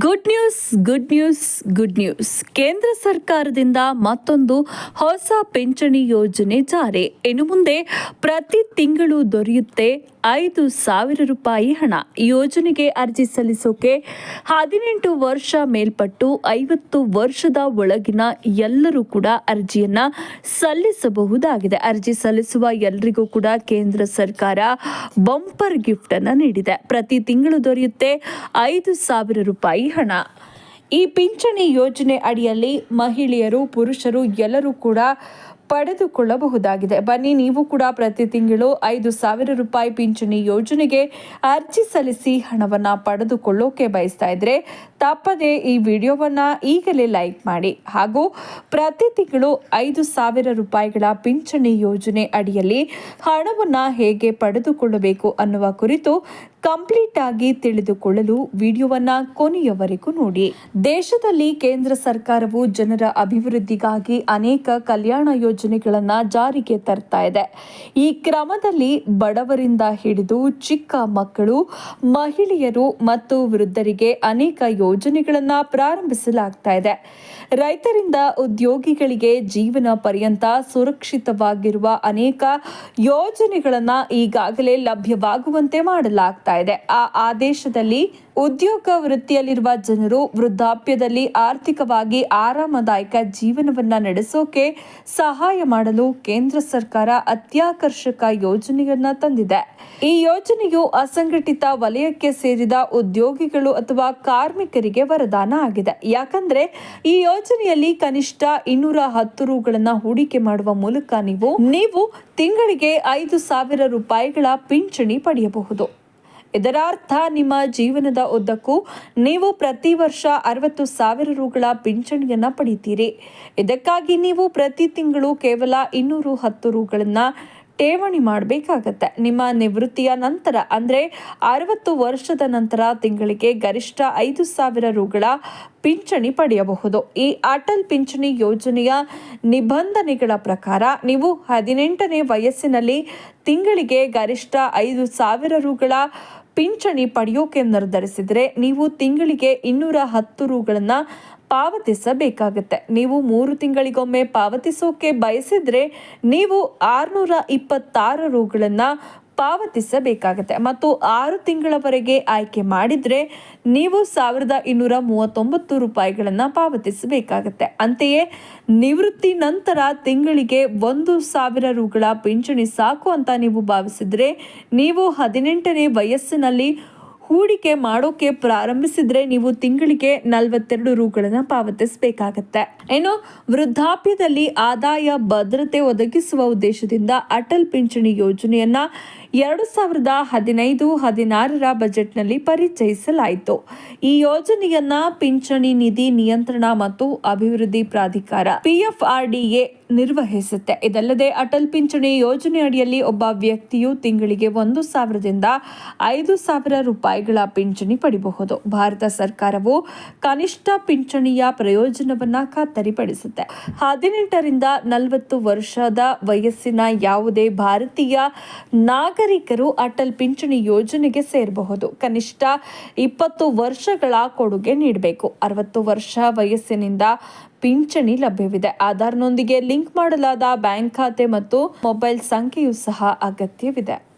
Good news good news good news ಕೇಂದ್ರ ಸರ್ಕಾರದಿಂದ ಮತ್ತೊಂದು ಹೊಸ ಪಿಂಚಣಿ ಯೋಜನೆ ಜಾರಿ. ಇನ್ನು ಮುಂದೆ ಪ್ರತಿ ತಿಂಗಳು ದೊರೆಯುತ್ತೆ ಐದು ಸಾವಿರ ರೂಪಾಯಿ ಹಣ. ಯೋಜನೆಗೆ ಅರ್ಜಿ ಸಲ್ಲಿಸೋಕೆ ಹದಿನೆಂಟು ವರ್ಷ ಮೇಲ್ಪಟ್ಟು ಐವತ್ತು ವರ್ಷದ ಒಳಗಿನ ಎಲ್ಲರೂ ಕೂಡ ಅರ್ಜಿಯನ್ನ ಸಲ್ಲಿಸಬಹುದಾಗಿದೆ. ಅರ್ಜಿ ಸಲ್ಲಿಸುವ ಎಲ್ಲರಿಗೂ ಕೂಡ ಕೇಂದ್ರ ಸರ್ಕಾರ ಬಂಪರ್ ಗಿಫ್ಟ್ ಅನ್ನ ನೀಡಿದೆ. ಪ್ರತಿ ತಿಂಗಳು ದೊರೆಯುತ್ತೆ ಐದು ಸಾವಿರ ರೂಪಾಯಿ ಹಣ. ಈ ಪಿಂಚಣಿ ಯೋಜನೆ ಅಡಿಯಲ್ಲಿ ಮಹಿಳೆಯರು, ಪುರುಷರು ಎಲ್ಲರೂ ಕೂಡ ಪಡೆದುಕೊಳ್ಳಬಹುದಾಗಿದೆ. ಬನ್ನಿ, ನೀವು ಕೂಡ ಪ್ರತಿ ತಿಂಗಳು ಐದು ಸಾವಿರ ರೂಪಾಯಿ ಪಿಂಚಣಿ ಯೋಜನೆಗೆ ಅರ್ಜಿ ಸಲ್ಲಿಸಿ ಹಣವನ್ನು ಪಡೆದುಕೊಳ್ಳೋಕೆ ಬಯಸ್ತಾ ಇದ್ರೆ ತಪ್ಪದೆ ಈ ವಿಡಿಯೋವನ್ನ ಈಗಲೇ ಲೈಕ್ ಮಾಡಿ. ಹಾಗೂ ಪ್ರತಿ ತಿಂಗಳು ಐದು ಸಾವಿರ ರೂಪಾಯಿಗಳ ಪಿಂಚಣಿ ಯೋಜನೆ ಅಡಿಯಲ್ಲಿ ಹಣವನ್ನು ಹೇಗೆ ಪಡೆದುಕೊಳ್ಳಬೇಕು ಅನ್ನುವ ಕುರಿತು ಕಂಪ್ಲೀಟ್ ಆಗಿ ತಿಳಿದುಕೊಳ್ಳಲು ವಿಡಿಯೋವನ್ನ ಕೊನೆಯವರೆಗೂ ನೋಡಿ. ದೇಶದಲ್ಲಿ ಕೇಂದ್ರ ಸರ್ಕಾರವು ಜನರ ಅಭಿವೃದ್ಧಿಗಾಗಿ ಅನೇಕ ಕಲ್ಯಾಣ ಯೋಜನೆಗಳನ್ನು ಜಾರಿಗೆ ತರ್ತಾ ಇದೆ. ಈ ಕ್ರಮದಲ್ಲಿ ಬಡವರಿಂದ ಹಿಡಿದು ಚಿಕ್ಕ ಮಕ್ಕಳು, ಮಹಿಳೆಯರು ಮತ್ತು ವೃದ್ಧರಿಗೆ ಅನೇಕ ಯೋಜನೆಗಳನ್ನು ಪ್ರಾರಂಭಿಸಲಾಗ್ತಾ ಇದೆ. ರೈತರಿಂದ ಉದ್ಯೋಗಿಗಳಿಗೆ ಜೀವನ ಪರ್ಯಂತ ಸುರಕ್ಷಿತವಾಗಿರುವ ಅನೇಕ ಯೋಜನೆಗಳನ್ನು ಈಗಾಗಲೇ ಲಭ್ಯವಾಗುವಂತೆ ಮಾಡಲಾಗ್ತಾ ಇದೆ. ಆ ಆದೇಶದಲ್ಲಿ ಉದ್ಯೋಗ ವೃತ್ತಿಯಲ್ಲಿರುವ ಜನರು ವೃದ್ಧಾಪ್ಯದಲ್ಲಿ ಆರ್ಥಿಕವಾಗಿ ಆರಾಮದಾಯಕ ಜೀವನವನ್ನ ನಡೆಸೋಕೆ ಸಹಾಯ ಮಾಡಲು ಕೇಂದ್ರ ಸರ್ಕಾರ ಅತ್ಯಾಕರ್ಷಕ ಯೋಜನೆಯನ್ನ ತಂದಿದೆ. ಈ ಯೋಜನೆಯು ಅಸಂಘಟಿತ ವಲಯಕ್ಕೆ ಸೇರಿದ ಉದ್ಯೋಗಿಗಳು ಅಥವಾ ಕಾರ್ಮಿಕರಿಗೆ ವರದಾನ ಆಗಿದೆ. ಯಾಕಂದ್ರೆ ಈ ಯೋಜನೆಯಲ್ಲಿ ಕನಿಷ್ಠ ಇನ್ನೂರ ಹತ್ತು ರುಗಳನ್ನ ಹೂಡಿಕೆ ಮಾಡುವ ಮೂಲಕ ನೀವು ನೀವು ತಿಂಗಳಿಗೆ ಐದು ಸಾವಿರ ರೂಪಾಯಿಗಳ ಪಿಂಚಣಿ ಪಡೆಯಬಹುದು. ಇದರ ಅರ್ಥ ನಿಮ್ಮ ಜೀವನದ ಉದ್ದಕ್ಕೂ ನೀವು ಪ್ರತಿ ವರ್ಷ ಅರವತ್ತು ಸಾವಿರ ರುಗಳ ಪಿಂಚಣಿಯನ್ನು ಪಡಿತೀರಿ. ಇದಕ್ಕಾಗಿ ನೀವು ಪ್ರತಿ ತಿಂಗಳು ಕೇವಲ ಇನ್ನೂರು ಹತ್ತು ರುಗಳನ್ನ ಠೇವಣಿ ಮಾಡಬೇಕಾಗತ್ತೆ. ನಿಮ್ಮ ನಿವೃತ್ತಿಯ ನಂತರ, ಅಂದರೆ ಅರವತ್ತು ವರ್ಷದ ನಂತರ ತಿಂಗಳಿಗೆ ಗರಿಷ್ಠ ಐದು ಸಾವಿರ ರುಗಳ ಪಿಂಚಣಿ ಪಡೆಯಬಹುದು. ಈ ಅಟಲ್ ಪಿಂಚಣಿ ಯೋಜನೆಯ ನಿಬಂಧನೆಗಳ ಪ್ರಕಾರ ನೀವು ಹದಿನೆಂಟನೇ ವಯಸ್ಸಿನಲ್ಲಿ ತಿಂಗಳಿಗೆ ಗರಿಷ್ಠ ಐದು ಸಾವಿರ ರುಗಳ ಪಿಂಚಣಿ ಪಡೆಯೋಕೆ ನಿರ್ಧರಿಸಿದರೆ ನೀವು ತಿಂಗಳಿಗೆ ಇನ್ನೂರ ಹತ್ತು ರೂಗಳನ್ನು ಪಾವತಿಸಬೇಕಾಗುತ್ತೆ. ನೀವು ಮೂರು ತಿಂಗಳಿಗೊಮ್ಮೆ ಪಾವತಿಸೋಕೆ ಬಯಸಿದರೆ ನೀವು ಆರುನೂರ ಇಪ್ಪತ್ತಾರು ರುಗಳನ್ನ ಪಾವತಿಸಬೇಕಾಗತ್ತೆ. ಮತ್ತು ಆರು ತಿಂಗಳವರೆಗೆ ಆಯ್ಕೆ ಮಾಡಿದ್ರೆ ನೀವು ಸಾವಿರದ ಇನ್ನೂರ ಮೂವತ್ತೊಂಬತ್ತು ರೂಪಾಯಿಗಳನ್ನು ಪಾವತಿಸಬೇಕಾಗತ್ತೆ. ಅಂತೆಯೇ ನಿವೃತ್ತಿ ನಂತರ ತಿಂಗಳಿಗೆ ಒಂದು ಸಾವಿರ ರುಗಳ ಪಿಂಚಣಿ ಸಾಕು ಅಂತ ನೀವು ಭಾವಿಸಿದ್ರೆ, ನೀವು ಹದಿನೆಂಟನೇ ವಯಸ್ಸಿನಲ್ಲಿ ಹೂಡಿಕೆ ಮಾಡೋಕೆ ಪ್ರಾರಂಭಿಸಿದ್ರೆ ನೀವು ತಿಂಗಳಿಗೆ ನಲವತ್ತೆರಡು ರೂಗಳನ್ನು ಪಾವತಿಸಬೇಕಾಗತ್ತೆ. ಇನ್ನು ವೃದ್ಧಾಪ್ಯದಲ್ಲಿ ಆದಾಯ ಭದ್ರತೆ ಒದಗಿಸುವ ಉದ್ದೇಶದಿಂದ ಅಟಲ್ ಪಿಂಚಣಿ ಯೋಜನೆಯನ್ನ ಎರಡು ಸಾವಿರದ ಹದಿನೈದು ಹದಿನಾರರ ಬಜೆಟ್ನಲ್ಲಿ ಪರಿಚಯಿಸಲಾಯಿತು. ಈ ಯೋಜನೆಯನ್ನ ಪಿಂಚಣಿ ನಿಧಿ ನಿಯಂತ್ರಣ ಮತ್ತು ಅಭಿವೃದ್ಧಿ ಪ್ರಾಧಿಕಾರ ಪಿಎಫ್ಆರ್ಡಿಎ ನಿರ್ವಹಿಸುತ್ತೆ. ಇದಲ್ಲದೆ ಅಟಲ್ ಪಿಂಚಣಿ ಯೋಜನೆ ಅಡಿಯಲ್ಲಿ ಒಬ್ಬ ವ್ಯಕ್ತಿಯು ತಿಂಗಳಿಗೆ ಒಂದು ಸಾವಿರದಿಂದ ಐದು ಸಾವಿರ ರೂಪಾಯಿಗಳ ಪಿಂಚಣಿ ಪಡಿಬಹುದು. ಭಾರತ ಸರ್ಕಾರವು ಕನಿಷ್ಠ ಪಿಂಚಣಿಯ ಪ್ರಯೋಜನವನ್ನ ಖಾತರಿಪಡಿಸುತ್ತೆ. ಹದಿನೆಂಟರಿಂದ ನಲವತ್ತು ವರ್ಷದ ವಯಸ್ಸಿನ ಯಾವುದೇ ಭಾರತೀಯ ನಾಗರಿಕರು ಅಟಲ್ ಪಿಂಚಣಿ ಯೋಜನೆಗೆ ಸೇರಬಹುದು. ಕನಿಷ್ಠ ಇಪ್ಪತ್ತು ವರ್ಷಗಳ ಕೊಡುಗೆ ನೀಡಬೇಕು. ಅರವತ್ತು ವರ್ಷ ವಯಸ್ಸಿನಿಂದ ಪಿಂಚಣಿ ಲಭ್ಯವಿದೆ. ಆಧಾರ್ನೊಂದಿಗೆ ಲಿಂಕ್ ಮಾಡಲಾದ ಬ್ಯಾಂಕ್ ಖಾತೆ ಮತ್ತು ಮೊಬೈಲ್ ಸಂಖ್ಯೆಯೂ ಸಹ ಅಗತ್ಯವಿದೆ.